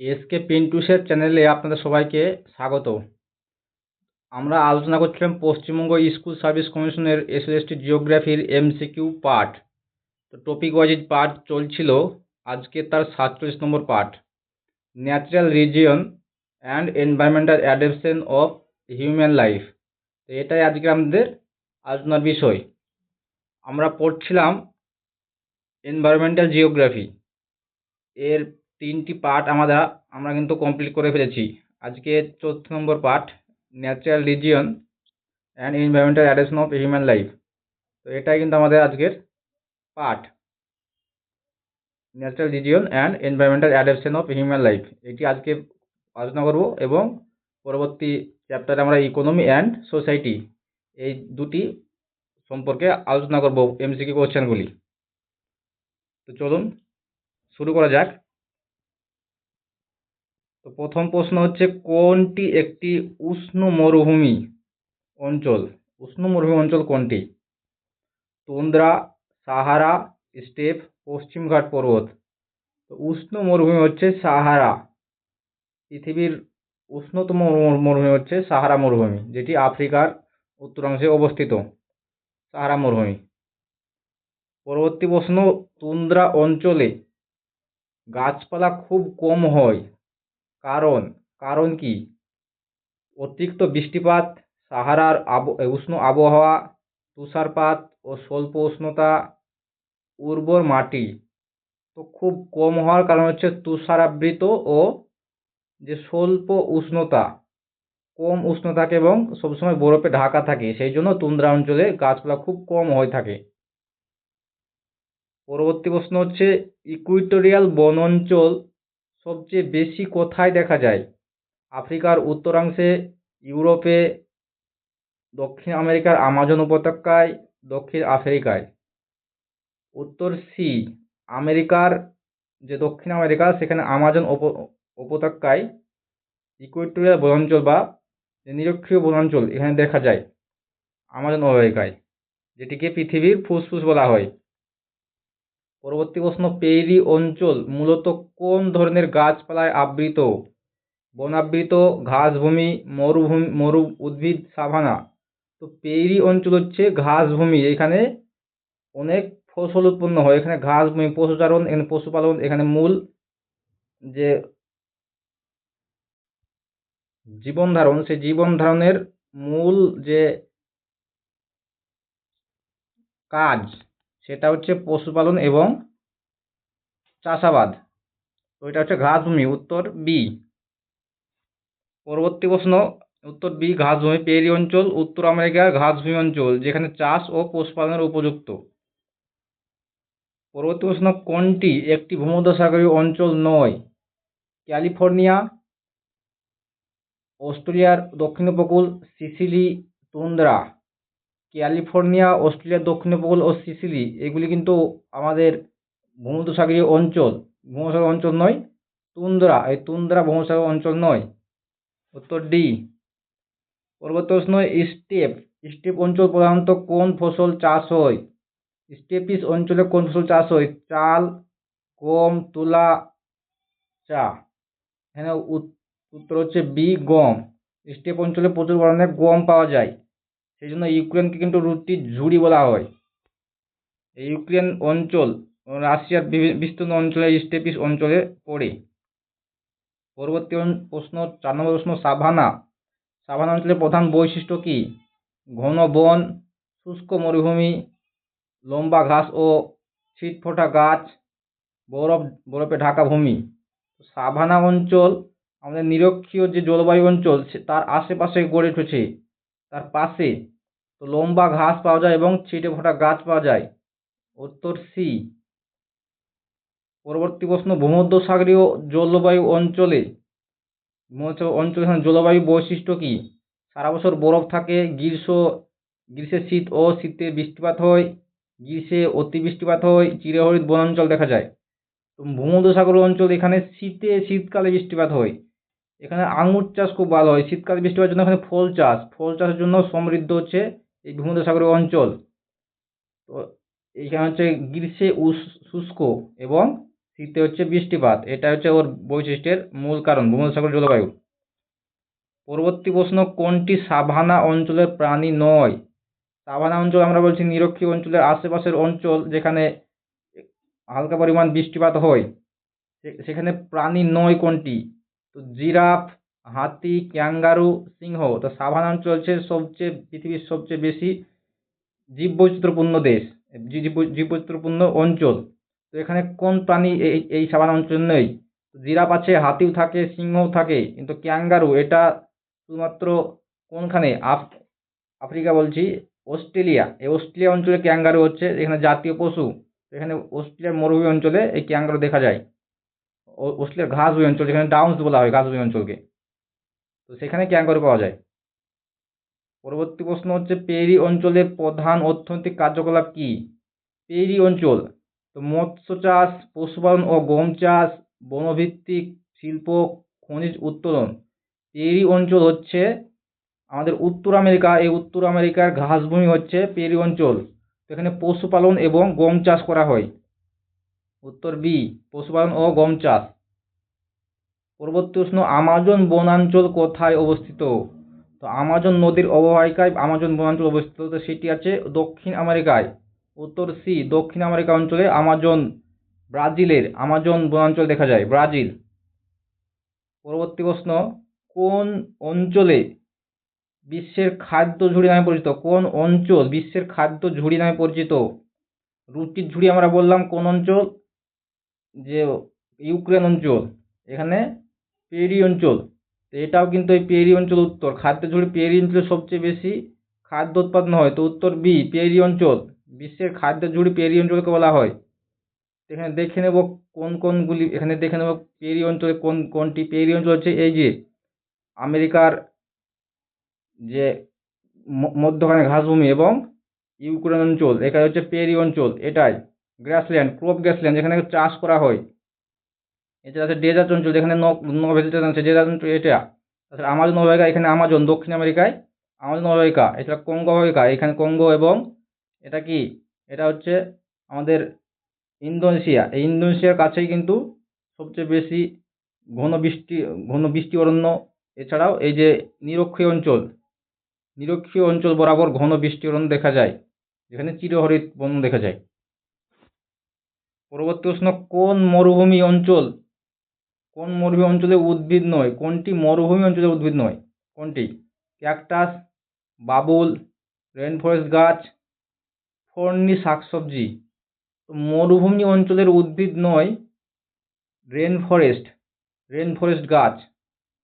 SK পিন্টুসের চ্যানেলে আপনাদের সবাইকে স্বাগত। আমরা আলোচনা করছিলাম পশ্চিমবঙ্গ স্কুল সার্ভিস কমিশনের এসএসটি জিওগ্রাফির এমসিকিউ পার্ট তো টপিক ওয়াইজ পার্ট চলছিল। আজকে তার সাতচল্লিশ নম্বর part natural region and environmental adaptation of human life. তো এটাই আজকে আমাদের আলোচনার বিষয়। আমরা পড়ছিলাম এনভায়রনমেন্টাল জিওগ্রাফি। এর তিনটি পার্ট আমরা আমরা কিন্তু কমপ্লিট করে ফেলেছি। আজকে চতুর্থ নম্বর part natural region and environmental adaptation of human life তো এটাই কিন্তু আমাদের আজকের part. Natural region and environmental adaptation of human life এটি আজকে আলোচনা করব এবং পরবর্তী চ্যাপ্টারে আমরা ইকোনমি অ্যান্ড সোসাইটি এই দুটি সম্পর্কে আলোচনা করব এমসিকিউ কোশ্চেনগুলি তো চলুন, শুরু করা যাক। তো প্রথম প্রশ্ন হচ্ছে, কোনটি একটি উষ্ণ মরুভূমি অঞ্চল? উষ্ণ মরুভূমি অঞ্চল কোনটি? তুন্দ্রা, সাহারা, স্টেপ পশ্চিমঘাট পর্বত। তো উষ্ণ মরুভূমি হচ্ছে সাহারা। পৃথিবীর উষ্ণতম মরুভূমি হচ্ছে সাহারা মরুভূমি, যেটি আফ্রিকার উত্তরাংশে অবস্থিত। সাহারা মরুভূমি। পরবর্তী প্রশ্ন, তুন্দ্রা অঞ্চলে গাছপালা খুব কম হয়। কারণ কারণ কি? অতিরিক্ত বৃষ্টিপাত, সাহারার আব উষ্ণ আবহাওয়া, তুষারপাত ও স্বল্প উষ্ণতা, উর্বর মাটি। তো খুব কম হওয়ার কারণ হচ্ছে তুষারাবৃত ও যে স্বল্প উষ্ণতা, কম উষ্ণ থাকে এবং সবসময় বরফে ঢাকা থাকে, সেই জন্য তুন্দ্রা অঞ্চলে গাছপালা খুব কম হয়ে থাকে। পরবর্তী প্রশ্ন হচ্ছে ইকুইটোরিয়াল বন অঞ্চল সবচেয়ে বেশি কোথায় দেখা যায়? আফ্রিকার উত্তরাংশে, ইউরোপে, দক্ষিণ আমেরিকার আমাজন উপত্যকায়, দক্ষিণ আফ্রিকায়। উত্তর সি, আমেরিকার যে দক্ষিণ আমেরিকা, সেখানে আমাজন উপত্যকায় ইকুইটোরিয়াল বনাঞ্চল বা নিরক্ষীয় বনাঞ্চল, এখানে দেখা যায়। আমাজন অববাহিকায় যেটিকে পৃথিবীর ফুসফুস বলা হয়। পরবর্তী প্রশ্ন, পেইরি অঞ্চল মূলত কোন ধরনের গাছপালায় আবৃত? বনাবৃত ঘাসভূমি, মরুভূমি, মরু উদ্ভিদ, সাভানা। তো পেইরি অঞ্চল হচ্ছে ঘাসভূমি, এখানে অনেক ফসল উৎপন্ন হয়। এখানে ঘাসভূমি, পশুচারণ, এখানে পশুপালন, এখানে মূল যে জীবন ধারণ, সেই জীবন ধারণের মূল যে কাজ সেটা হচ্ছে পশুপালন এবং চাষাবাদ। তো এটা হচ্ছে ঘাসভূমি উত্তর বি পরবর্তী প্রশ্ন, উত্তর বি ঘাসভূমি পেরি অঞ্চল, উত্তর আমেরিকার ঘাসভূমি অঞ্চল, যেখানে চাষ ও পশুপালনের উপযুক্ত। পরবর্তী প্রশ্ন, কোনটি একটি ভূমধ্যসাগরীয় অঞ্চল নয়? ক্যালিফোর্নিয়া, অস্ট্রেলিয়ার দক্ষিণ উপকূল, সিসিলি তুন্দ্রা ক্যালিফোর্নিয়া অস্ট্রেলিয়ার দক্ষিণ উপকূল ও সিসিলি, এগুলি কিন্তু আমাদের ভূমধ্যসাগরীয় অঞ্চল। ভূমধ্যসাগর অঞ্চল নয়, তুন্দ্রা। এই তুন্দ্রা ভূমধ্যসাগর অঞ্চল নয়। উত্তর ডি পরবর্তী প্রশ্ন স্টেপ। স্টেপ অঞ্চল প্রধানত কোন ফসল চাষ হয়? স্টেপিস অঞ্চলে কোন ফসল চাষ হয়? চাল, গম, তুলা, চা। এখানে উত্তর হচ্ছে বি, গম। স্টেপ অঞ্চলে প্রচুর পরিমাণে গম পাওয়া যায়। সেই জন্য ইউক্রেনকে কিন্তু রুটির ঝুড়ি বলা হয়। এই ইউক্রেন অঞ্চল, রাশিয়ার বিস্তীর্ণ অঞ্চলে স্টেপিস অঞ্চলে পড়ে। পরবর্তী প্রশ্ন চার নম্বর প্রশ্ন, সাভানা। সাভানা অঞ্চলের প্রধান বৈশিষ্ট্য কী? ঘন বন, শুষ্ক মরুভূমি, লম্বা ঘাস ও ছিটফোঁটা গাছ, বরফ, বরফে ঢাকা ভূমি। সাভানা অঞ্চল আমাদের নিরক্ষীয় যে জলবায়ু অঞ্চল তার আশেপাশে গড়ে উঠেছে। তার পাশে তো লম্বা ঘাস পাওয়া যায় এবং ছিটে ফোটা গাছ পাওয়া যায়। উত্তর সি, পরবর্তী প্রশ্ন, ভূমধ্যসাগরীয় জলবায়ু অঞ্চলে অঞ্চলে জলবায়ু বৈশিষ্ট্য কী? সারা বছর বরফ থাকে, গ্রীষ্ম গ্রীষ্মে শীত ও শীতে বৃষ্টিপাত হয়, গ্রীষ্মে অতি বৃষ্টিপাত হয় চিরহরিত বনাঞ্চল দেখা যায়। তো ভূমধ্যসাগর অঞ্চল এখানে শীতে, শীতকালে বৃষ্টিপাত হয়। এখানে আঙুর চাষ খুব ভালো হয়। শীতকালে বৃষ্টিপাতের জন্য এখানে ফল চাষ। ফল চাষের জন্য সমৃদ্ধ হচ্ছে এই ভূমধ্যসাগরীয় অঞ্চল। তো এইখানে হচ্ছে গ্রীষ্মে শুষ্ক এবং শীতে হচ্ছে বৃষ্টিপাত। এটা হচ্ছে ওর বৈশিষ্ট্যের মূল কারণ ভূমধ্যসাগর জলবায়ু। পরবর্তী প্রশ্ন, কোনটি সাভানা অঞ্চলের প্রাণী নয়? সাভানা অঞ্চল আমরা বলছি নিরক্ষীয় অঞ্চলের আশেপাশের অঞ্চল যেখানে হালকা পরিমাণ বৃষ্টিপাত হয়। সেখানে প্রাণী নয় কোনটি? তো জিরাফ, হাতি, ক্যাঙ্গারু, সিংহ, তো সাভানা অঞ্চল হচ্ছে সবচেয়ে, পৃথিবীর সবচেয়ে বেশি জীববৈচিত্র্যপূর্ণ দেশ জীব- জীববৈচিত্র্যপূর্ণ অঞ্চল। তো এখানে কোন প্রাণী এই এই সাভানা অঞ্চল নেই? জিরাফ আছে, হাতিও থাকে, সিংহও থাকে, কিন্তু ক্যাঙ্গারু এটা শুধুমাত্র কোনখানে? আফ- আফ্রিকা বলছি, অস্ট্রেলিয়া। এই অস্ট্রেলিয়া অঞ্চলে ক্যাঙ্গারু হচ্ছে, এখানে জাতীয় পশু। এখানে অস্ট্রেলিয়ার মরুভূমি অঞ্চলে এই ক্যাঙ্গারু দেখা যায়। ও- ঘাস ঘাসভূমি অঞ্চল, যেখানে ডাউন্স বলা হয় ঘাসভূমি অঞ্চলকে। তো সেখানে ক্যাঙ্গারু পাওয়া যায়? পরবর্তী প্রশ্ন হচ্ছে, পেরি অঞ্চলের প্রধান অর্থনৈতিক কার্যকলাপ কি? পেরি অঞ্চল। তো মৎস্য চাষ, পশুপালন ও গম চাষ, বনভিত্তিক শিল্প, খনিজ উত্তোলন। পেরি অঞ্চল হচ্ছে আমাদের উত্তর আমেরিকা, এই উত্তর আমেরিকার ঘাসভূমি হচ্ছে পেরি অঞ্চল। এখানে পশুপালন এবং গম চাষ করা হয়। উত্তর বি, পশুপালন ও গম চাষ। পরবর্তী প্রশ্ন, আমাজন বনাঞ্চল কোথায় অবস্থিত? তো আমাজন নদীর অববাহিকায় আমাজন বনাঞ্চল অবস্থিত, তো সেটি আছে দক্ষিণ আমেরিকায়। উত্তর সি, দক্ষিণ আমেরিকা অঞ্চলে আমাজন, ব্রাজিলের আমাজন বনাঞ্চল দেখা যায়, ব্রাজিল। পরবর্তী প্রশ্ন, কোন অঞ্চলে বিশ্বের খাদ্য ঝুড়ি নামে পরিচিত? কোন অঞ্চল বিশ্বের খাদ্য ঝুড়ি নামে পরিচিত? রুটির ঝুড়ি আমরা বললাম, কোন অঞ্চল? যে ইউক্রেন অঞ্চল, এখানে পেরি অঞ্চল, তো এটাও কিন্তু এই পেরি অঞ্চল উত্তর। খাদ্য ঝুড়ি পেরি অঞ্চলে সবচেয়ে বেশি খাদ্য উৎপাদন হয়, তো উত্তর বি, পেরি অঞ্চল, বিশ্বের খাদ্য ঝুড়ি পেরি অঞ্চলকে বলা হয়। এখানে দেখে নেব কোন কোনগুলি, এখানে দেখে নেব পেরি অঞ্চলে কোন কোনটি পেরি অঞ্চল হচ্ছে, এই যে আমেরিকার যে মধ্যখানে ঘাসভূমি এবং ইউক্রেন অঞ্চল, এখানে হচ্ছে পেরি অঞ্চল, এটাই। গ্রাসল্যান্ড ক্রপ গ্রাসল্যান্ড, যেখানে চাষ করা হয়। এছাড়া আছে ডেজার্ট অঞ্চল যেখানে নো ভেজিটেশন আছে। ডেজার্ট অঞ্চল এটা। তাছাড়া আমাজন অববাহিকা এখানে আমাজন, দক্ষিণ আমেরিকায়। আমাজন অববাহিকা এছাড়া কঙ্গো অববাহিকা এখানে কঙ্গো এবং এটা কি? এটা হচ্ছে আমাদের ইন্দোনেশিয়া। এই ইন্দোনেশিয়ার কাছেই কিন্তু সবচেয়ে বেশি ঘন বৃষ্টি ঘন বৃষ্টি অরণ্য। এছাড়াও এই যে নিরক্ষীয় অঞ্চল নিরক্ষীয় অঞ্চল বরাবর ঘন বৃষ্টি অরণ্য দেখা যায়। যেখানে চিরহরিৎ বন দেখা যায়। পরবর্তী প্রশ্ন কোন মরুভূমি অঞ্চল? কোন মরুভূমি অঞ্চলে উদ্ভিদ নয়? কোনটি মরুভূমি অঞ্চলে উদ্ভিদ নয়? কোনটি? ক্যাকটাস, বাবুল রেন ফরেস্ট গাছ ফর্নি শাকসবজি। মরুভূমি অঞ্চলের উদ্ভিদ নয় রেন ফরেস্ট রেন ফরেস্ট গাছ।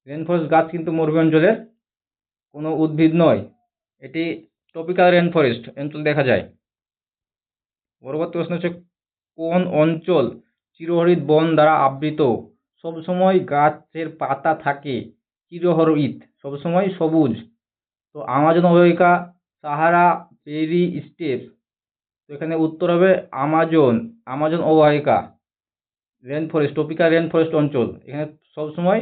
রেন ফরেস্ট গাছ কিন্তু মরুভূমি অঞ্চলের কোনো উদ্ভিদ নয়। এটি ট্রপিক্যাল রেন ফরেস্ট অঞ্চল দেখা যায়। পরবর্তী প্রশ্ন হচ্ছে কোন অঞ্চল চিরহরিৎ বন দ্বারা আবৃত? সবসময় গাছের পাতা থাকে চিরহরিৎ, সবসময় সবুজ। তো আমাজন অববাহিকা সাহারা, পেরি, স্টেপ। তো এখানে উত্তর হবে Amazon Amazon অববাহিকা rain forest tropical rain forest অঞ্চল। এখানে সবসময়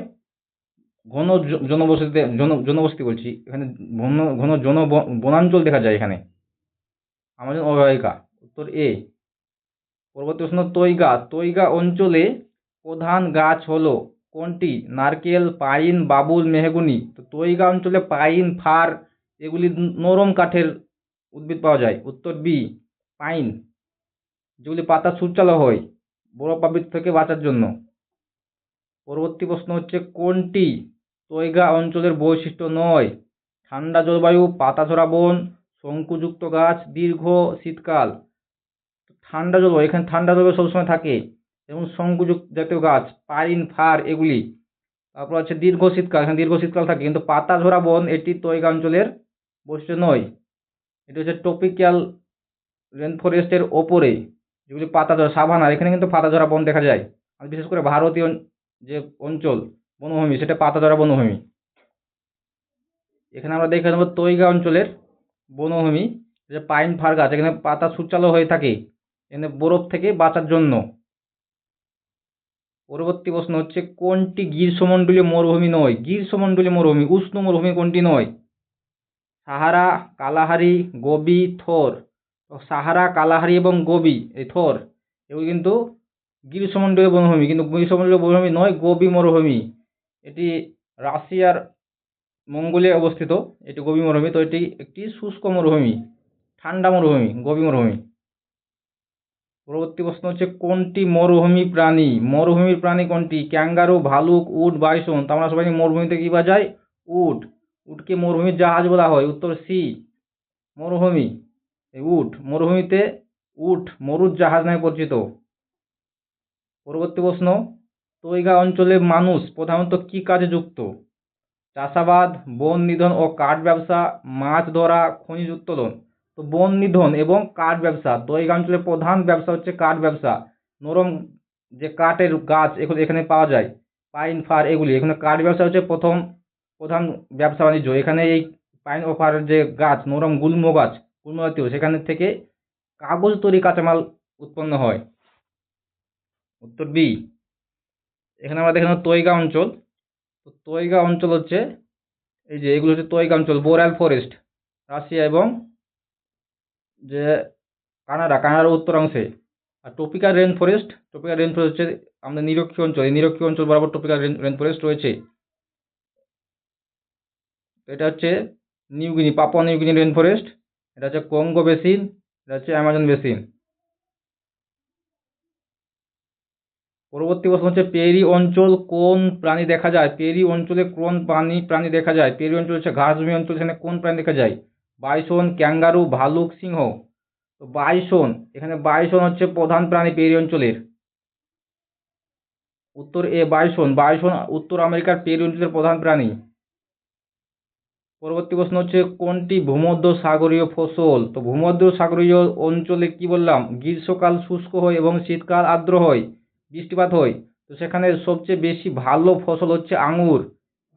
ঘন জনবসতিতে জন, জনবসতি বলছি। এখানে ঘন ঘন জন বনাঞ্চল দেখা যায় এখানে। আমাজন অববাহিকা উত্তর এ। পরবর্তী প্রশ্ন তৈগা তৈগা অঞ্চলে প্রধান গাছ হলো কোনটি? নারকেল, পাইন, বাবুল, মেহগুনি। তো তৈগা অঞ্চলে পাইন, ফার এগুলি নরম কাঠের উদ্ভিদ পাওয়া যায়। উত্তর বি, পাইন, যেগুলি পাতা সূচালো হয় বরফ আবৃত থেকে বাঁচার জন্য। পরবর্তী প্রশ্ন হচ্ছে, কোনটি তৈগা অঞ্চলের বৈশিষ্ট্য নয়? ঠান্ডা জলবায়ু পাতাঝরা বন, শঙ্কুযুক্ত গাছ, দীর্ঘ শীতকাল। ঠান্ডা জলবায়ু এখানে ঠান্ডা জলবায়ু সবসময় থাকে। এবং শঙ্কুযুক্ত জাতীয় গাছ পাইন ফার, এগুলি। তারপর আছে দীর্ঘ শীতকাল, এখানে দীর্ঘ শীতকাল থাকে, কিন্তু পাতা ঝরা বন এটি তৈগা অঞ্চলের বৈশিষ্ট্য নয়। এটি হচ্ছে ট্রপিক্যাল রেন ফরেস্টের ওপরে, যেগুলি পাতা ঝরা সাভানা এখানে কিন্তু পাতা ঝরা বন দেখা যায়। আর বিশেষ করে ভারতীয় যে অঞ্চল, বনভূমি, সেটা পাতা ঝরা বনভূমি। এখানে আমরা দেখে নেব তৈগা অঞ্চলের বনভূমি, যে পাইন, ফার গাছ, এখানে পাতা সুচালো হয়ে থাকে। এখানে বরফ থেকে বাঁচার জন্য। পরবর্তী প্রশ্ন হচ্ছে, কোনটি গ্রীষ্মমণ্ডলীয় মরুভূমি নয়? গ্রীষ্মমণ্ডলীয় মরুভূমি, উষ্ণ মরুভূমি কোনটি নয়? Sahara, Kalahari, Gobi, Thar. Sahara, Kalahari এবং গোবি, এই থর, এগুলি কিন্তু গ্রীষ্মমণ্ডলীয় মরুভূমি। কিন্তু গ্রীষ্মমণ্ডলীয় মরুভূমি নয়, গোবি মরুভূমি। এটি রাশিয়ার মঙ্গোলিয়ায় অবস্থিত, এটি গোবি মরুভূমি। তো এটি একটি শুষ্ক মরুভূমি, ঠান্ডা মরুভূমি, গোবি মরুভূমি। পরবর্তী প্রশ্ন হচ্ছে, কোনটি মরুভূমি প্রাণী? মরুভূমির প্রাণী কোনটি? ক্যাঙ্গারু, ভালুক, উট, বাইসন। তো আমরা সবাই মরুভূমিতে কী পাওয়া যায়? উট। উটকে মরুভূমির জাহাজ বলা হয়। উত্তর সি, মরুভূমি। উট, মরুভূমিতে উট, মরুর জাহাজ নামে পরিচিত। পরবর্তী প্রশ্ন, তৈগা অঞ্চলে মানুষ প্রধানত কি কাজে যুক্ত? চাষাবাদ, বন নিধন ও কাঠ ব্যবসা, মাছ ধরা, খনিজ উত্তোলন। তো বন নিধন এবং কাঠ ব্যবসা তৈগা অঞ্চলের প্রধান ব্যবসা হচ্ছে কাঠ ব্যবসা। নরম যে কাঠের গাছ এগুলো এখানে পাওয়া যায়, পাইন, ফার এগুলি। এখানে কাঠ ব্যবসা হচ্ছে প্রথম, প্রধান ব্যবসা বাণিজ্য। এখানে এই পাইন ও যে গাছ, নরম গুল্ম গাছ গুল্ম জাতীয় সেখান থেকে কাগজ তৈরি কাঁচামাল উৎপন্ন হয়। উত্তর বি, এখানে আমরা দেখলাম তৈগা অঞ্চল। তো তৈগা অঞ্চল হচ্ছে, এই যে এগুলো হচ্ছে তৈগা অঞ্চল, বোরাল ফরেস্ট, রাশিয়া এবং যে কানাডা, কানাডার উত্তরাংশে আর topical rain forest topical rain forest হচ্ছে আমাদের নিরক্ষীয় অঞ্চল। এই নিরক্ষীয় অঞ্চল বরাবর টপিক্যাল রেন রেন ফরেস্ট রয়েছে। এটা হচ্ছে New Guinea Papua New Guinea rain forest এটা হচ্ছে কঙ্গো বেসিন, এটা হচ্ছে অ্যামাজন বেসিন। পরবর্তী প্রশ্ন হচ্ছে, পেরি অঞ্চল কোন প্রাণী দেখা যায়? পেরি অঞ্চলে কোন প্রাণী প্রাণী দেখা যায়? পেরি অঞ্চল হচ্ছে ঘাসভূমি অঞ্চল, সেখানে কোন প্রাণী দেখা যায়? বাইসন, ক্যাঙ্গারু, ভালুক, সিংহ। তো বাইসন, এখানে বাইসন হচ্ছে প্রধান প্রাণী পেরি অঞ্চলের। উত্তর এ বাইসন বাইসন উত্তর আমেরিকার পেরি অঞ্চলের প্রধান প্রাণী। পরবর্তী প্রশ্ন হচ্ছে, কোনটি ভূমধ্য সাগরীয় ফসল? তো ভূমধ্য সাগরীয় অঞ্চলে কি বললাম? গ্রীষ্মকাল শুষ্ক হয় এবং শীতকাল আর্দ্র হয়, বৃষ্টিপাত হয়। তো সেখানে সবচেয়ে বেশি ভালো ফসল হচ্ছে আঙুর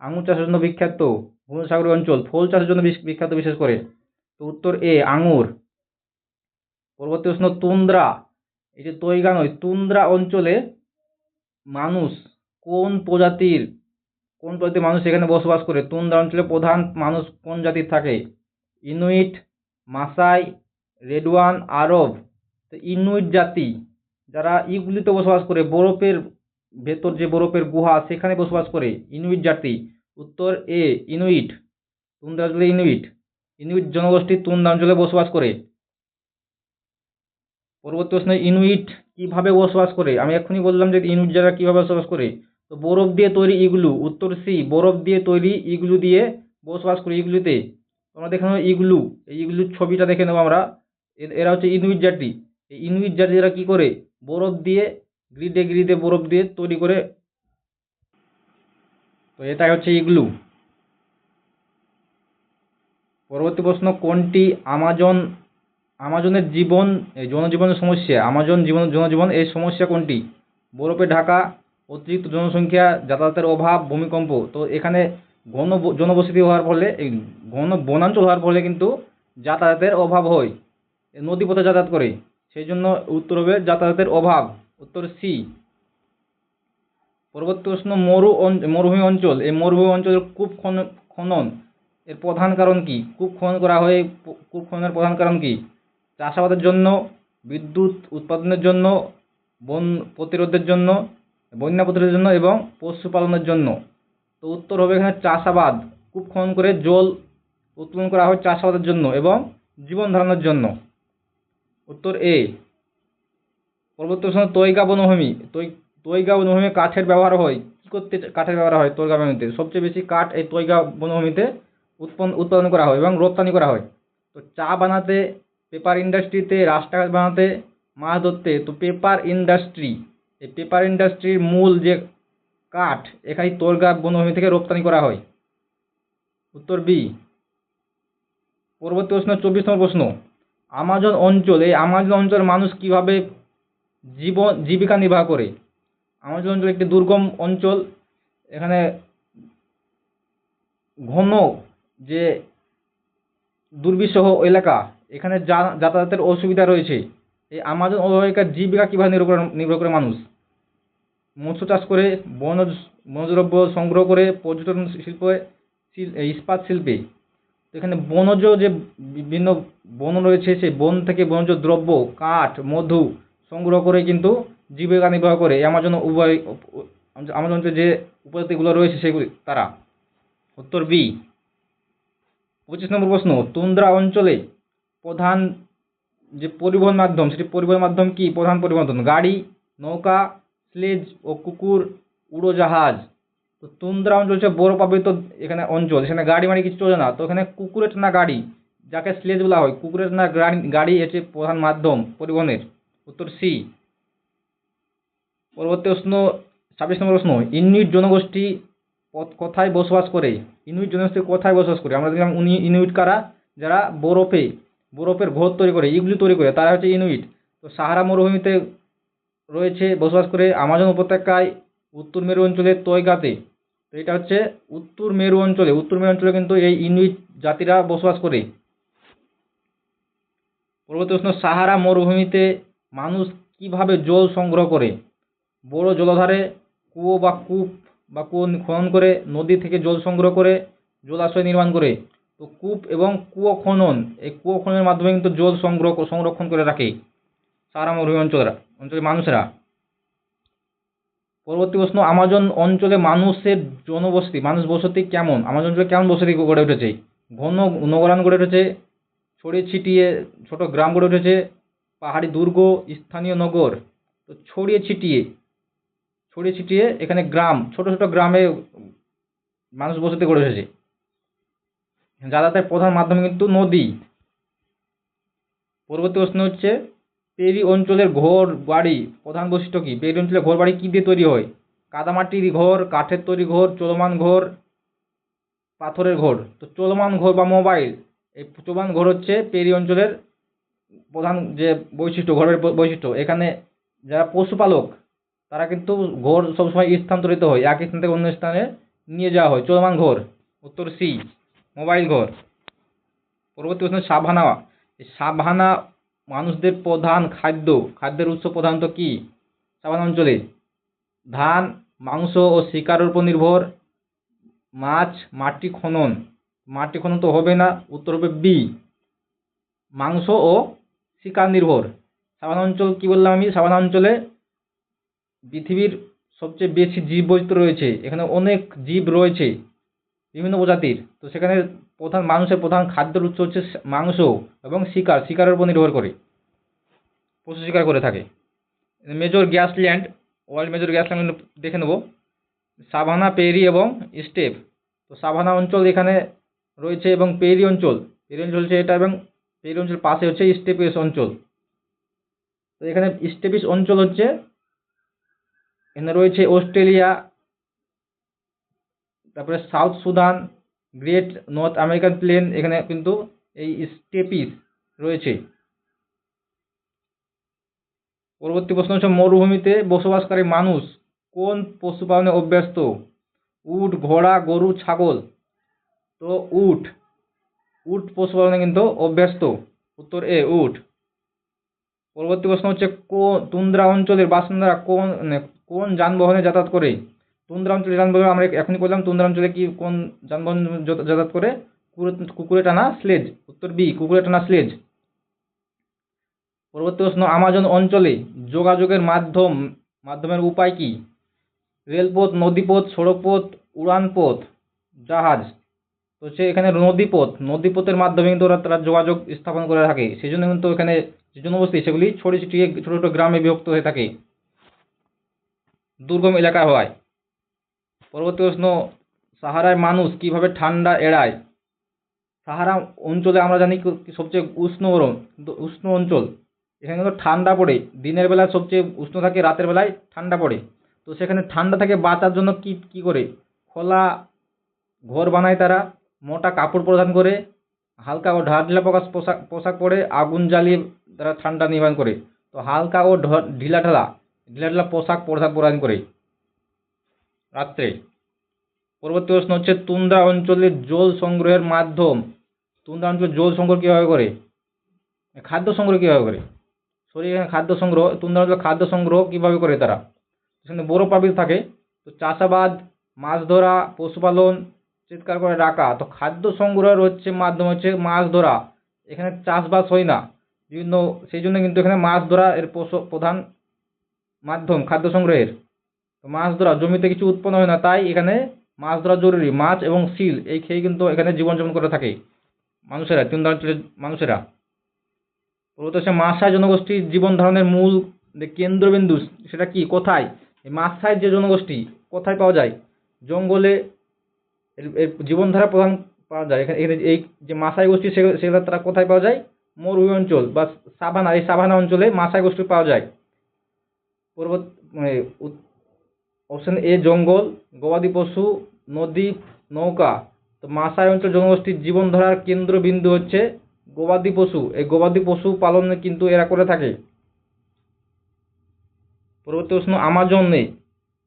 আঙুর চাষের জন্য বিখ্যাত। ভূমধ্যসাগরীয় অঞ্চল, ফল চাষের জন্য বিখ্যাত বিশেষ করে। তো উত্তর এ আঙুর পরবর্তী প্রশ্ন, তুন্দ্রা। এই যে তৈগা নয় তুন্দ্রা অঞ্চলে মানুষ কোন প্রজাতির কোন প্রজাতির মানুষ এখানে বসবাস করে? তুন্দ্রা অঞ্চলে প্রধান মানুষ কোন জাতির থাকে? ইনুইট, মাসাই রেডওয়ান আরব। তো ইনুইট জাতি, যারা ইগুলিতে বসবাস করে, বরফের ভেতর যে বরফের গুহা, সেখানে বসবাস করে, ইনুইট জাতি। উত্তর এ, ইনুইট। তুন্দ্রা অঞ্চলে ইনুইট। ইনুইট জনগোষ্ঠী তুন্দ্রা অঞ্চলে বসবাস করে। পরবর্তী প্রশ্ন, ইনুইট কীভাবে বসবাস করে? আমি এক্ষুনি বললাম যে ইনুইট যারা কীভাবে বসবাস করে? তো বরফ দিয়ে তৈরি ইগলু, উত্তর সি, বরফ দিয়ে তৈরি ইগলু দিয়ে বসবাস করে ইগলুতে। তোমরা দেখে ইগলু। এই ইগলুর ছবিটা দেখে নেব আমরা। এরা হচ্ছে ইনুইট জাতি। এই ইনুইট জাতি এরা কি করে? বরফ দিয়ে, গ্রিডে গ্রিডে বরফ দিয়ে তৈরি করে তো এটাই হচ্ছে ইগলু। পরবর্তী প্রশ্ন, কোনটি আমাজন, আমাজনের জীবন জনজীবনের সমস্যা, আমাজন জীবন জনজীবন এই সমস্যা কোনটি? বরফে ঢাকা, অতিরিক্ত জনসংখ্যা, যাতায়াতের অভাব, ভূমিকম্প, তো এখানে ঘন জনবসতি হওয়ার ফলে, এই ঘন বনাঞ্চল হওয়ার ফলে কিন্তু যাতায়াতের অভাব হয় নদীপথে যাতায়াত করে। সেই জন্য উত্তর হবে যাতায়াতের অভাব, উত্তর সি পরবর্তী উষ্ণ মরু মরুভূমি অঞ্চল। এই মরুভূমি অঞ্চলের কূপ খনন এর প্রধান কারণ কি? কূপ খনন করা হয় কূপ খননের প্রধান কারণ কি? চাষাবাদের জন্য, বিদ্যুৎ উৎপাদনের জন্য, বন প্রতিরোধের জন্য, বন্যা প্রতিরোধের জন্য এবং পশুপালনের জন্য। তো উত্তর হবে এখানে চাষাবাদ। কূপ খনন করে জল উত্তোলন করা হয় চাষাবাদের জন্য এবং জীবন ধারণের জন্য। উত্তর এ পরবর্তী প্রশ্ন তৈগা বনভূমি তৈ তৈগা বনভূমি কাঠের ব্যবহার হয়। কী করতে কাঠের ব্যবহার হয় তৈগা বনভূমিতে? সবচেয়ে বেশি কাঠ এই তৈগা বনভূমিতে উৎপন্ন উৎপাদন করা হয় এবং রপ্তানি করা হয়। তো চা বানাতে, পেপার ইন্ডাস্ট্রিতে, রাস্তাঘাট বানাতে মাছ ধরতে, তো পেপার ইন্ডাস্ট্রি, এই পেপার ইন্ডাস্ট্রির মূল যে কাঠ এখানে তৈগা বনভূমি থেকে রপ্তানি করা হয়। উত্তর বি, পরবর্তী প্রশ্ন চব্বিশ নম্বর প্রশ্ন। আমাজন অঞ্চল, এই আমাজন অঞ্চলের মানুষ কীভাবে জীবন জীবিকা নির্বাহ করে? আমাজন অঞ্চল একটি দুর্গম অঞ্চল। এখানে ঘন যে দুর্বিষহ এলাকা, এখানে যা- যাতায়াতের অসুবিধা রয়েছে। এই আমাজন অববাহিকার জীবিকা কীভাবে নির্ভর করে নির্ভর করে মানুষ? মৎস্য চাষ করে, বনজ বনজদ্রব্য সংগ্রহ করে, পর্যটন শিল্পে, শিল- ইস্পাত শিল্পে। এখানে বনজ যে বিভিন্ন বন রয়েছে, সেই বন থেকে বনজ দ্রব্য, কাঠ, মধু সংগ্রহ করে কিন্তু জীবিকা নির্বাহ করে, এই আমাজন উভয় আমাজন অঞ্চলে যে উপজাতিগুলো রয়েছে সেগুলি তারা? উত্তর বি পঁচিশ নম্বর প্রশ্ন, তুন্দ্রা অঞ্চলে প্রধান যে পরিবহন মাধ্যম, সেটি পরিবহন মাধ্যম কি? প্রধান পরিবহন মাধ্যম, গাড়ি, নৌকা, স্লেজ ও কুকুর, উড়োজাহাজ। তো তুন্দ্রা অঞ্চল হচ্ছে বড় বরফাবৃত এখানে অঞ্চল, সেখানে গাড়ি মাড়ি কিছু চলে না। তো এখানে কুকুরের টানা গাড়ি, যাকে স্লেজ বলা হয়, কুকুরের টানা গাড়ি গাড়ি হচ্ছে প্রধান মাধ্যম পরিবহনের। উত্তর সি পরবর্তী প্রশ্ন, ছাব্বিশ নম্বর প্রশ্ন, ইনুইট জনগোষ্ঠী কোথায় বসবাস করে? ইনুইট জনগোষ্ঠী কোথায় বসবাস করে? আমরা দেখলাম উনি ইনুইট কারা? যারা বরফে, বরফের ঘর তৈরি করে, ইগলু তৈরি করে, তারা হচ্ছে ইনুইট। তো সাহারা মরুভূমিতে রয়েছে, বসবাস করে আমাজন উপত্যকায় উত্তর মেরু অঞ্চলে তৈগাতে তো এটা হচ্ছে উত্তর মেরু অঞ্চলে, উত্তর মেরু অঞ্চলে কিন্তু এই ইনুইট জাতিরা বসবাস করে। পরবর্তী প্রশ্ন, সাহারা মরুভূমিতে মানুষ কীভাবে জল সংগ্রহ করে? বড় জলাধারে কুয়ো বা কূপ বা কুয়ো খনন করে, নদী থেকে জল সংগ্রহ করে, জলাশয় নির্মাণ করে। তো কূপ এবং কুয়ো খনন, এই কুয়ো খননের মাধ্যমে কিন্তু জল সংগ্রহ সংরক্ষণ করে রাখে সাহারা মরুভূমি অঞ্চলরা, অঞ্চলের মানুষরা। পরবর্তী প্রশ্ন, আমাজন অঞ্চলে মানুষের জনবসতি, মানুষ বসতি কেমন? আমাজন অঞ্চলে কেমন বসতি গড়ে উঠেছে? ঘন নগরায়ণ গড়ে উঠেছে, ছড়িয়ে ছিটিয়ে ছোট গ্রাম গড়ে উঠেছে, পাহাড়ি দুর্গ, স্থানীয় নগর, তো ছড়িয়ে ছিটিয়ে ছড়িয়ে ছিটিয়ে এখানে গ্রাম, ছোট ছোট গ্রামে মানুষ বসতি গড়ে উঠেছে। যাতায়াতের প্রধান মাধ্যম কিন্তু নদী। পরবর্তী প্রশ্ন হচ্ছে, পেরি অঞ্চলের ঘর বাড়ি প্রধান বৈশিষ্ট্য কি? পেরি অঞ্চলের ঘর বাড়ি কী দিয়ে তৈরি হয়? কাদামাটির ঘর, কাঠের তৈরি ঘর, চলমান ঘর, পাথরের ঘর। তো চলমান ঘর বা মোবাইল, এই চলমান ঘর হচ্ছে পেরি অঞ্চলের প্রধান যে বৈশিষ্ট্য, ঘরের বৈশিষ্ট্য। এখানে যারা পশুপালক তারা কিন্তু ঘর সবসময় স্থানান্তরিত হয়। এক স্থান থেকে অন্য স্থানে নিয়ে যাওয়া হয়। চলমান ঘর, উত্তর সি, মোবাইল ঘর। পরবর্তী প্রশ্ন সাভানা এই সাভানা মানুষদের প্রধান খাদ্য। খাদ্যের উৎস প্রধানত কি? সাভানা অঞ্চলে ধান, মাংস ও শিকারের উপর নির্ভর। মাছ, মাটি খনন। মাটি খনন তো হবে না, উত্তর হবে বি। মাংস ও শিকার নির্ভর। সাভানা অঞ্চল কি বললাম আমি? সাভানা অঞ্চলে পৃথিবীর সবচেয়ে বেশি জীব বৈচিত্র্য রয়েছে। এখানে অনেক জীব রয়েছে, বিভিন্ন প্রজাতির। তো সেখানে প্রধান, মানুষের প্রধান খাদ্যের উৎস হচ্ছে মাংস এবং শিকার। শিকারের উপর নির্ভর করে, পশু শিকার করে থাকে। Major grassland world major grassland দেখে নেব। সাভানা, পেরি এবং স্টেপ। তো সাভানা অঞ্চল এখানে রয়েছে এবং পেরি অঞ্চল। পেরি অঞ্চল হচ্ছে এটা এবং পেরি অঞ্চল পাশে হচ্ছে স্টেপিস অঞ্চল। তো এখানে স্টেপিস অঞ্চল হচ্ছে এখানে রয়েছে অস্ট্রেলিয়া, তারপরে South Sudan, great North American plain, এখানে কিন্তু এই স্টেপিস রয়েছে। পরবর্তী প্রশ্ন হচ্ছে, মরুভূমিতে বসবাসকারী মানুষ কোন পশুপালনে অভ্যস্ত? উট, ঘোড়া, গরু, ছাগল। তো উট উট পশুপালনে কিন্তু অভ্যস্ত। উত্তর এ, উট। পরবর্তী প্রশ্ন হচ্ছে কোন তুন্দ্রা অঞ্চলের বাসিন্দারা কোন মানে কোন যানবাহনে যাতায়াত করে তুন্দ্রা অঞ্চলে যানবাহন আমরা এখনই বললাম তুন্দ্রা অঞ্চলে কি কোন যানবাহন যাতায়াত করে কুকুরে- কুকুরে টানা স্লেজ উত্তর বি কুকুরে টানা স্লেজ পরবর্তী প্রশ্ন আমাজন অঞ্চলে যোগাযোগের মাধ্যম মাধ্যমের উপায় কি রেলপথ নদীপথ সড়কপথ উড়ানপথ জাহাজ তো সে এখানে নদীপথ নদীপথের মাধ্যমে কিন্তু ওরা তারা যোগাযোগ স্থাপন করে থাকে সেই জন্য কিন্তু এখানে যে জনবসতি সেগুলি ছড়িয়ে ছিটিয়ে ছোটো ছোটো গ্রামে বিভক্ত হয়ে থাকে দুর্গম এলাকা হওয়ায় পরবর্তী প্রশ্ন, সাহারায় মানুষ কীভাবে ঠান্ডা এড়ায়? সাহারা অঞ্চলে আমরা জানি সবচেয়ে উষ্ণ গরম? উষ্ণ অঞ্চল, এখানে কিন্তু ঠান্ডা পড়ে। দিনের বেলা সবচেয়ে উষ্ণ থাকে, রাতের বেলায় ঠান্ডা পড়ে। তো সেখানে ঠান্ডা থেকে বাঁচার জন্য কি কি করে? খোলা ঘর বানায় তারা, মোটা কাপড় প্রদান করে, হালকা ও ঢালা প্রকাশ পোশাক পোশাক পরে আগুন জ্বালিয়ে তারা ঠান্ডা নিবারণ করে। তো হালকা ও ঢ- ঢিলাঢালা ঢিলাঢালা পোশাক প্রদান করে রাত্রে পরবর্তী প্রশ্ন হচ্ছে, তুন্দ্রা অঞ্চলের জল সংগ্রহের মাধ্যম, তুন্দ্রা অঞ্চলে জল সংগ্রহ কীভাবে করে? খাদ্য সংগ্রহ কীভাবে করে? সরি এখানে খাদ্য সংগ্রহ, তুন্দ্রা অঞ্চলে খাদ্য সংগ্রহ কীভাবে করে তারা? সেখানে বরফ পাবিল থাকে, তো চাষাবাদ, মাছ ধরা, পশুপালন, চিৎকার করে রাখা তো খাদ্য সংগ্রহের হচ্ছে মাধ্যম হচ্ছে মাছ ধরা। এখানে চাষবাস হয় না, বিভিন্ন, সেই জন্য কিন্তু এখানে মাছ ধরা এর প্রধান মাধ্যম, খাদ্য সংগ্রহের। মাছ ধরা, জমিতে কিছু উৎপন্ন হয় না, তাই এখানে মাছ ধরা জরুরি। মাছ এবং সিল এই খেয়ে কিন্তু এখানে জীবনযাপন করে থাকে মানুষেরা তিন ধরনের মানুষেরা। মূলত সে মাছাই জনগোষ্ঠীর জীবন ধারণের মূল যে কেন্দ্রবিন্দু, সেটা কি? কোথায়? এই মাছাই যে জনগোষ্ঠী, কোথায় পাওয়া যায়? জঙ্গলে এর জীবনধারা প্রধান পাওয়া যায়। এখানে এখানে এই যে মাছাই গোষ্ঠী সেগুলো তারা কোথায় পাওয়া যায়? মরুভূমি অঞ্চল বা সাভানা, এই সাভানা অঞ্চলে মাছাই গোষ্ঠী পাওয়া যায়। পর্বত মানে অপশন এ জঙ্গল, গবাদি পশু, নদী, নৌকা। তো মাসাই অঞ্চল জনগোষ্ঠীর জীবনধারার কেন্দ্রবিন্দু হচ্ছে গবাদি পশু। এই গবাদি পশু পালন কিন্তু এরা করে থাকে। পরবর্তী প্রশ্ন, আমাজন নেই।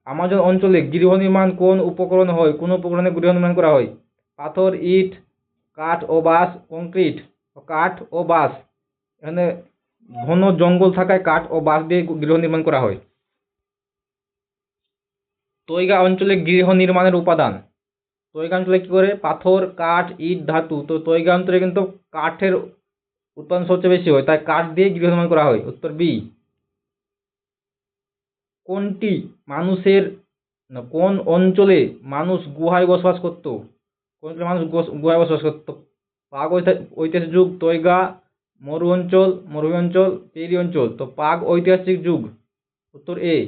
আমাজন অঞ্চলে গৃহ নির্মাণ কোন উপকরণ হয়? কোন উপকরণে গৃহ নির্মাণ করা হয়? পাথর, ইট, কাঠ ও বাঁশ, কংক্রিট। কাঠ ও বাঁশ। এখানে ঘন জঙ্গল থাকায় কাঠ ও বাঁশ দিয়ে গৃহ নির্মাণ করা হয়। তৈগা অঞ্চলে গৃহ নির্মাণের উপাদান। তৈগা অঞ্চলে কী করে? পাথর, কাঠ, ইট, ধাতু। তো তৈগা অঞ্চলে কিন্তু কাঠের উৎপাদন সবচেয়ে বেশি হয়। তাই কাঠ দিয়ে গৃহ নির্মাণ করা হয়। উত্তর বি। কোনটি মানুষের কোন অঞ্চলে মানুষ গুহায় বসবাস করত? কোন অঞ্চলে মানুষ গুহায় বসবাস করত? ঐতি- ঐতিহাসিক যুগ তৈগা মরু অঞ্চল মরুভূমি অঞ্চল পেরি অঞ্চল তো পাক ঐতিহাসিক যুগ। উত্তর এ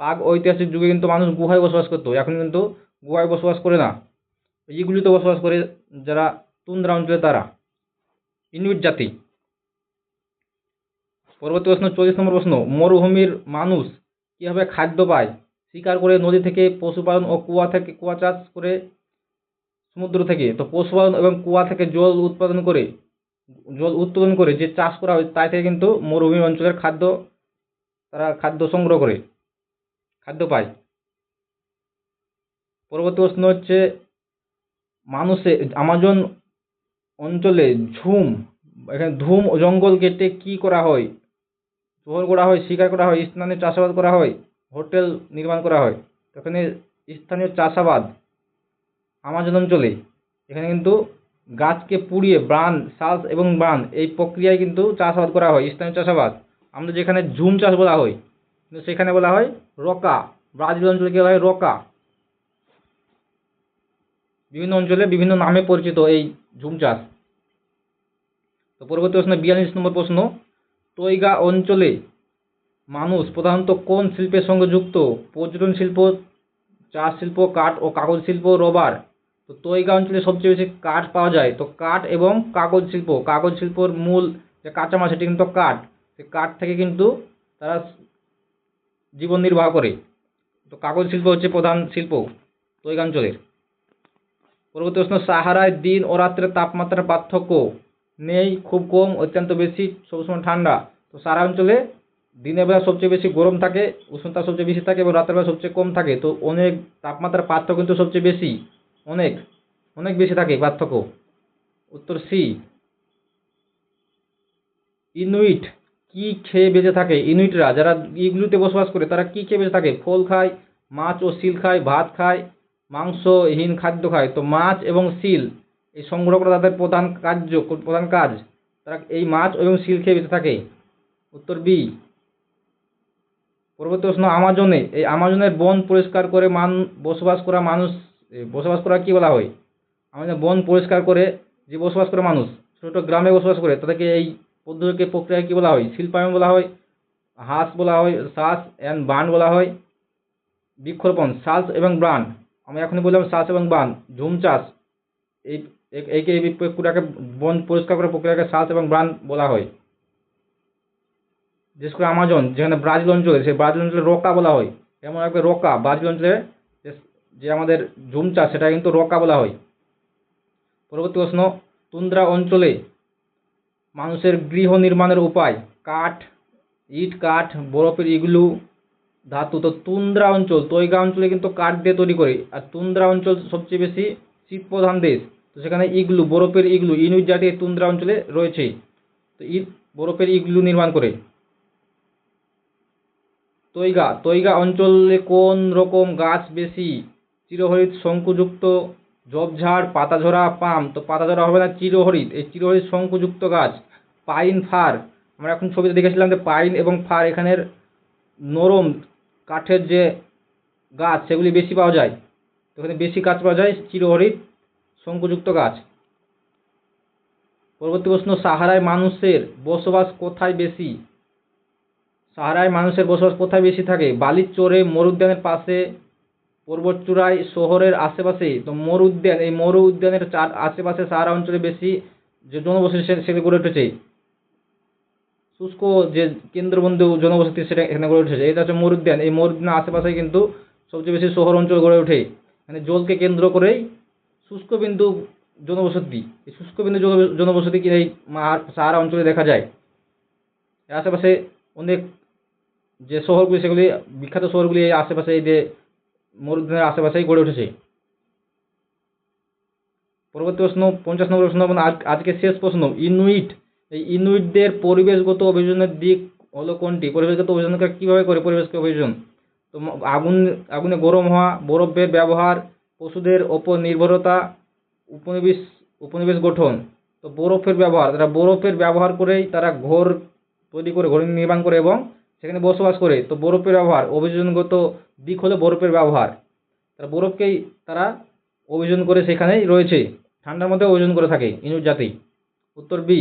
পাক ঐতিহাসিক যুগে কিন্তু মানুষ গুহায় বসবাস করতো। এখন কিন্তু গুহায় বসবাস করে না। এইগুলিতে বসবাস করে যারা তুন্দ্রা অঞ্চলে তারা। ইনুইট জাতি। পরবর্তী প্রশ্ন, চল্লিশ নম্বর প্রশ্ন। মরুভূমির মানুষ কীভাবে খাদ্য পায়? শিকার করে নদী থেকে পশুপালন ও কুয়া থেকে, কুয়া চাষ করে সমুদ্র থেকে। তো পশুপালন এবং কুয়া থেকে জল উৎপাদন করে জল উত্তোলন করে যে চাষ করা হয়, তাই থেকে কিন্তু মরুভূমি অঞ্চলের খাদ্য, তারা খাদ্য সংগ্রহ করে, খাদ্য পায়। পরবর্তী প্রশ্ন হচ্ছে, মানুষে, আমাজন অঞ্চলে ঝুম, এখানে ধুম জঙ্গল কেটে কি করা হয়? শহর করা হয়, শিকার করা হয় স্থানে চাষাবাদ করা হয়, হোটেল নির্মাণ করা হয়। এখানে স্থানীয় চাষাবাদ, আমাজন অঞ্চলে। এখানে কিন্তু গাছকে পুড়িয়ে ব্রান সালস এবং ব্রান এই প্রক্রিয়ায় কিন্তু চাষাবাদ করা হয়, স্থানীয় চাষাবাদ। আমাদের যেখানে ঝুম চাষ বলা হয়, কিন্তু সেখানে বলা হয় রকা। ব্রাজিল অঞ্চলে বলা হয়? রকা। বিভিন্ন অঞ্চলে বিভিন্ন নামে পরিচিত এই ঝুম চাষ। তো পরবর্তী প্রশ্ন, বিয়াল্লিশ নম্বর প্রশ্ন তৈগা অঞ্চলে মানুষ প্রধানত কোন শিল্পের সঙ্গে যুক্ত? পর্যটন শিল্প চা শিল্প, কাঠ ও কাগজ শিল্প, রবার। তো তৈগা অঞ্চলে সবচেয়ে বেশি কাঠ পাওয়া যায়। তো কাঠ এবং কাগজ শিল্প, কাগজ শিল্পর মূল যে কাঁচামাল সেটি কিন্তু কাঠ। সেই কাঠ থেকে কিন্তু তারা জীবন নির্বাহ করে। তো কাগজ শিল্প হচ্ছে প্রধান শিল্প তৈগা অঞ্চলের পরবর্তী প্রশ্ন, সাহারায় দিন ও রাত্রের তাপমাত্রার পার্থক্য নেই, খুব কম, অত্যন্ত বেশি, সবসময় ঠান্ডা। তো সারা অঞ্চলে দিনের বেলা সবচেয়ে বেশি গরম থাকে, উষ্ণতা সবচেয়ে বেশি থাকে এবং রাতের বেলা সবচেয়ে কম থাকে। তো অনেক তাপমাত্রার পার্থক্য কিন্তু সবচেয়ে বেশি। অনেক অনেক বেশি থাকে পার্থক্য। উত্তর সি। ইনুইট কি খেয়ে বেঁচে থাকে? ইনুইটরা যারা ইগুলিতে বসবাস করে, তারা কি খেয়ে বেঁচে থাকে? ফল খায়, মাছ ও সিল খায়, ভাত খায়, মাংসহীন খাদ্য খায়। তো মাছ এবং সিল, এই সংগ্রহ করা তাদের প্রধান কার্য, প্রধান কাজ। তারা এই মাছ এবং সিল খেয়ে বেঁচে থাকে। উত্তর বি। পরবর্তী প্রশ্ন, আমাজনে, এই আমাজনের বন পরিষ্কার করে মান, বসবাস করা মানুষ বসবাস করা কি বলা হয়? আমাদের বন পরিষ্কার করে যে বসবাস করে মানুষ, ছোট গ্রামে বসবাস করে, তাদেরকে এই পদ্ধতিকে প্রক্রিয়া কি বলা হয়? শিল্পায়ন বলা হয়, হাঁস বলা হয় শ্বাস অ্যান্ড বান বলা হয়, বৃক্ষরোপণ শ্বাস এবং ব্রাণ আমি এখনই বললাম শ্বাস এবং বান, ঝুম চাষ। এই এ- একে এই প্রক্রিয়াকে বন পরিষ্কার করার প্রক্রিয়াকে শ্বাস এবং ব্রাণ বলা হয়। বিশেষ করে আমাজন, যেখানে ব্রাজিল অঞ্চলে, সেই ব্রাজিল অঞ্চলে রোকা বলা হয়। এমন একটা রোকা ব্রাজিল অঞ্চলে যে- আমাদের ঝুম চাষ সেটা কিন্তু রকা বলা হয়। পরবর্তী প্রশ্ন, তুন্দ্রা অঞ্চলে মানুষের গৃহ নির্মাণের উপায়, কাঠ, ইট, কাঠ, বরফের ইগলু, ধাতু, তো তুন্দ্রা অঞ্চল, তৈগা অঞ্চলে কিন্তু কাঠ দিয়ে তৈরি করে। আর তুন্দ্রা অঞ্চল সবচেয়ে বেশি শীত প্রধান দেশ, তো সেখানে ইগলু, বরফের ইগলু, ইনুইট জাতি তুন্দ্রা অঞ্চলে রয়েছে। তো ইট, বরফের ইগলু নির্মাণ করে। তৈগা তৈগা অঞ্চলে কোন রকম গাছ বেশি চিরহরিৎ শঙ্কুযুক্ত ঝোপঝাড় পাতাঝরা, পাম। তো পাতাঝরা হবে না চিরহরিৎ। এই চিরহরিৎ শঙ্কুযুক্ত গাছ, পাইন ফার। আমরা এখন ছবিতে দেখেছিলাম যে পাইন এবং ফার এখানের নরম কাঠের যে গাছ, সেগুলি বেশি পাওয়া যায়। তো এখানে বেশি গাছ পাওয়া যায় চিরহরিৎ শঙ্কুযুক্ত গাছ। পরবর্তী প্রশ্ন, সাহারায় মানুষের বসবাস কোথায় বেশি? সাহারায় মানুষের বসবাস কোথায় বেশি থাকে? বালির চরে মরুদ্যানের পাশে পর্বতচূড়ায় শহরের আশেপাশে, তো মরু উদ্যান, এই মরু উদ্যানের চার আশেপাশে সাহারা অঞ্চলে বেশি যে জনবসতি সে- সেগুলো গড়ে উঠেছে। শুষ্ক যে কেন্দ্রবন্ধু জনবসতি সেটা এখানে গড়ে উঠেছে। এটা হচ্ছে মরু উদ্যান। এই মরুদ্যানের আশেপাশে কিন্তু সবচেয়ে বেশি শহর অঞ্চল গড়ে ওঠে। মানে জলকে কেন্দ্র করেই শুষ্ক বিন্দু জনবসতি। এই শুষ্ক বিন্দু জনবসতি কি এই সাহারা অঞ্চলে দেখা যায়। এর আশেপাশে অনেক যে শহরগুলি, সেগুলি বিখ্যাত শহরগুলি এই আশেপাশে এই যে মরুদ্যানের আশেপাশেই গড়ে উঠেছে। পরবর্তী প্রশ্ন, পঞ্চাশ নম্বর প্রশ্ন এবং আজ- আজকে শেষ প্রশ্ন, ইনুইট, এই ইনুইটদের পরিবেশগত অভিযোজনের দিক হলো কোনটি? পরিবেশগত অভিযোজন কীভাবে করে পরিবেশকে অভিযোজন? তো আগুন, আগুনে গরম হওয়া, বরফের ব্যবহার, পশুদের ওপর নির্ভরতা, উপনিবেশ উপনিবেশ গঠন, তো বরফের ব্যবহার, তারা বরফের ব্যবহার করেই তারা ঘর তৈরি করে, ঘর নির্মাণ করে এবং সেখানে বসবাস করে। তো বরফের ব্যবহার, অভিযোজনগত দিক হলো বরফের ব্যবহার। তারা বরফকেই তারা অভিযোজন করে সেখানেই রয়েছে। ঠান্ডার মধ্যে অভিযোজন করে থাকে, ইনুর জাতি। উত্তর বি